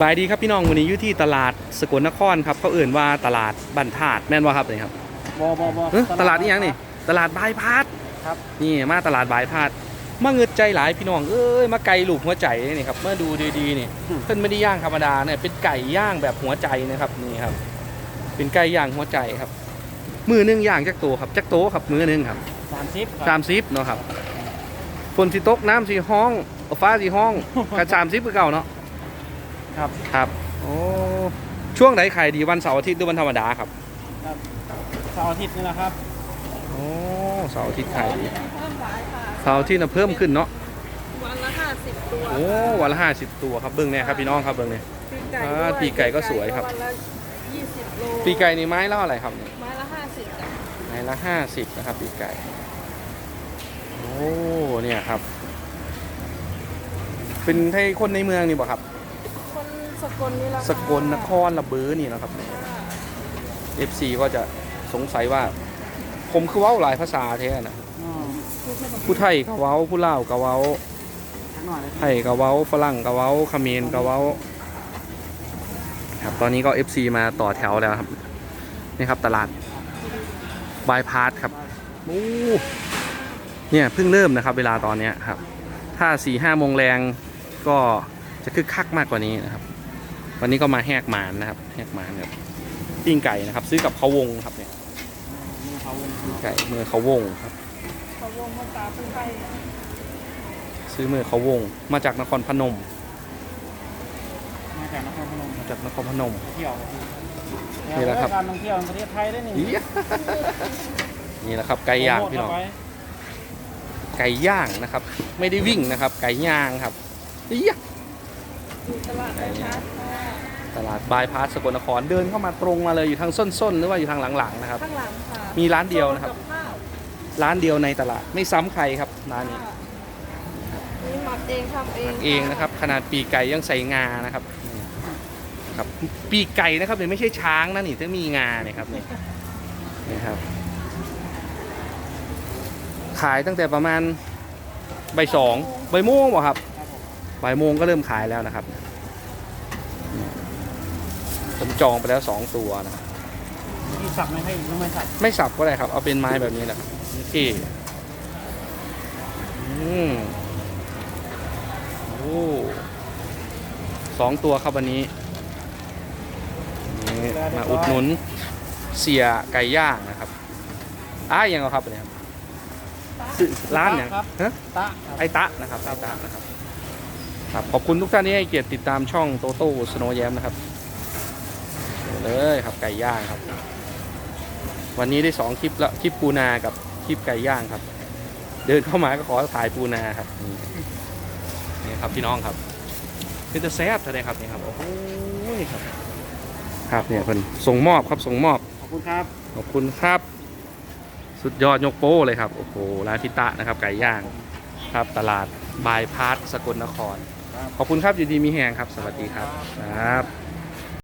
สบายดีครับพี่น้องวันนี้อยู่ที่ตลาดสกลนครครับเขาเอื่นว่าตลาดบันทาดแม่นว่าครับนี่ครับบอบอบอเอ้อตลาดนี่ยังนี่ ตลาดบายพาดครับนี่มาตลาดบายพาดมาเงืดใจหลายพี่น้องเอ้ยมาไก่ลูกหัวใจนี่ครับเมื่อดูดีๆนี่เพิ่นไม่ได้ย่างธรรมดาเนี่ยเป็นไก่ย่างแบบหัวใจนะครับนี่ครับ เป็นไก่ย่างหัวใจครับ มือหนึงย่างจักโตครับจักโตครับมือหนึงครับสามสิบสามสิบเนาะครับฝนสิตกน้ำสีห้องฟ้าสีห้องกระสามสิบคือเก่าเนาะ ครับครับ โอ้ช่วงไหนขายดีวันเสาร์อาทิตย์หรือวันธรรมดาครับเสาร์อาทิตย์นี่แหละครับโอ้เสาร์อาทิตย์ขายดีเพิ่มหลายค่ะเสาร์อาทิตย์น่ะเพิ่มขึ้นเนาะวันละห้าสิบตัวโอ้วันละห้าสิบตัวครับเบิ้งเนี่ยครับพี่น้องครับเบิ้งเนี่ย ปีกไก่อ่าด้วยปีกไก่ก็สวยครับ วันละยี่สิบโลปีกไก่นี่ไม้ละอะไรครับเนี่ยไม้ละห้าสิบจ้ะไม้ละห้าสิบนะครับ ปีกไก่ โอ้เนี่ยครับ เป็นให้คนในเมืองนี่บ่ครับคน สกลนี่ละสกลนครระเบือนี่นะครับ FC ก็จะสงสัยว่า ผมคือเว้าหลายภาษาแท้นะอืมผู้ไทยก็เว้าผู้ลาวก็เว้าทักหน่อยเลยไทยก็เว้าฝรั่งก็เว้าเขมรก็เว้าครับตอนนี้ก็ FC มาต่อแถวแล้วครับนี่ครับตลาดบายพาสครับโอ้เนี่ยเพิ่งเริ่มนะครับ เวลาตอนเนี้ยครับ ถ้า4ี่ห้าโมงแรงก็จะคึกคักมากกว่านี้นะครับ วันนี้ก็มาแหกหมานนะครับแหกหมานครับปิ้งไก่นะครับ ซื้อกับเขาวงครับเนี่ยมือเขาวงปิ้งไก่เมื่อเขาวงครับเขาวงมาตาเป็นไก่ซื้อเมื่อเขาวง มาจากนครพนม มาจากนครพนมมาจากนครพนมเที่ยวนี่แหละครับการท่องเที่ยวในประเทศไทยได้นี่อี๋นี่แหละครับไก่ย่างพี่น้องโปรโมทเไว้ไก่ย่างนะครับ ไม่ได้วิ่งนะครับ ไก่ย่างครับอี๋อยู่ ตลาดไก่ชาร์จค่ะตลาดบายพาสสกลนครเดินเข้ามาตรงมาเลยอยู่ทางส้นๆ หรือว่าอยู่ทางหลังๆนะครับ ข้างหลังค่ะมีร้านเดียวนะครับ กัข้าวร้านเดียวในตลาดไม่ซ้ำใครครับร้านนี้นี่หมักเองทำเองเองนะครับขนาดปีกไก่ยังใส่งานะครับนี่ครับปีกไก่นะครับเนี่ยไม่ใช่ช้างนะนี่ต้องมีงาเนี่ยครับนี่นี่ครับ ขายตั้งแต่ประมาณบ่ายสองบ่ายโมงบ่ครับครั บผมบ่ายโมงก็เริ่มขายแล้วนะครับ ผมจองไปแล้วสองตัวนะครับมีสับไหมให้หรือไม่สับไม่สับก็ได้ครับ เอาเป็นไม้แบบนี้แหละครับโอเคอืมโอ้สองตัวครับวันนี้นี่มาอุดหนุนเสียไก่ย่างนะครับอ้ายยังเอาครับเนี่ยครับซื้อร้านเนี่ยงครับฮะตะครับไอตะนะครับไอตะนะครับ ครับขอบคุณทุกท่านที่ให้เกียรติติดตามช่องโตโต้สโนแยมนะครับเอาเลยครับไก่ย่างครับ วันนี้ได้สองคลิปแล้วคลิปปูนากับคลิปไก่ย่างครับ เดินเข้ามาก็ขอถ่ายปูนาครับนี่นี่ครับพี่น้องครับเป็นจะแซ่บเลยครับนี่ครับโอ้โหครับ ครับเนี่ยคนส่งมอบครับส่งมอบขอบคุณครับขอบคุณครับ สุดยอดยกโป้เลยครับโอ้โหร้านพิตะนะครับไก่ย่างครับตลาดบายพาสสกลนครครับ ขอบคุณครับอยู่ดีมีแหงครับ สวัสดีครับครับ